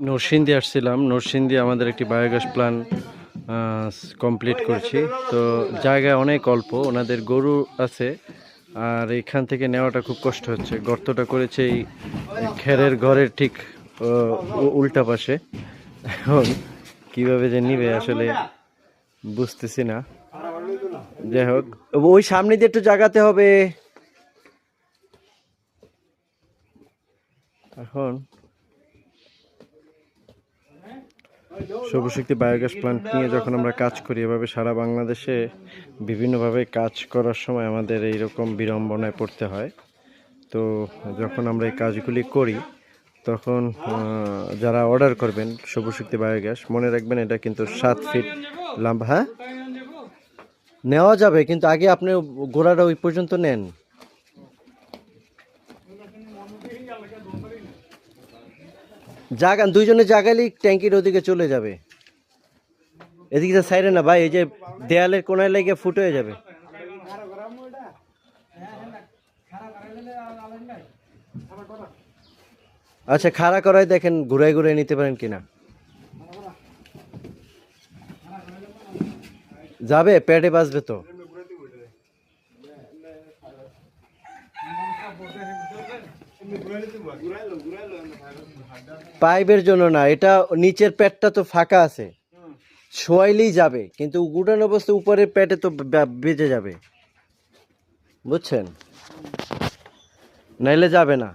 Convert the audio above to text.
নরসিংদী আসছিলাম। নরসিংদী আমাদের একটি বায়োগ্যাস প্ল্যান কমপ্লিট করছি। তো জায়গা অনেক অল্প, ওনাদের গরু আছে। আর এখান থেকে নেওয়াটা খুব কষ্ট হচ্ছে। গর্তটা করেছে এই খেরের ঘরের ঠিক উল্টা পাশে। এখন কীভাবে যে নিবে আসলে বুঝতেছি না। যাই হোক, ওই সামনে দিয়ে একটু জাগাতে হবে। এখন সৌরশক্তি বায়োগ্যাস প্ল্যান্ট নিয়ে যখন আমরা কাজ করি, এভাবে সারা বাংলাদেশে বিভিন্নভাবে কাজ করার সময় আমাদের এই রকম বিড়ম্বনায় পড়তে হয়। তো যখন আমরা এই কাজগুলি করি, তখন যারা অর্ডার করবেন সৌরশক্তি বায়োগ্যাস, মনে রাখবেন এটা কিন্তু সাত ফিট লম্বা। হ্যাঁ? নেওয়া যাবে, কিন্তু আগে আপনি গোড়াটা ওই পর্যন্ত নেন। জাগান, দুইজনে জাগালেই ট্যাঙ্কির ওদিকে চলে যাবে। এদিকে তো সাইডে না ভাই, এই যে দেয়ালের কোনায় লেগে ফুট হয়ে যাবে। আচ্ছা খাড়া করায় দেখেন ঘুরাই ঘুরাই নিতে পারেন কিনা। যাবে, পেটে বাজবে তো। পাইপের জন্য না, এটা নিচের প্যাটটা তো ফাঁকা আছে। শোয়াইলেই যাবে, কিন্তু গুটান অবস্থা উপরের প্যাটে তো বেজে যাবে। বুঝছেন? নাইলে যাবে না।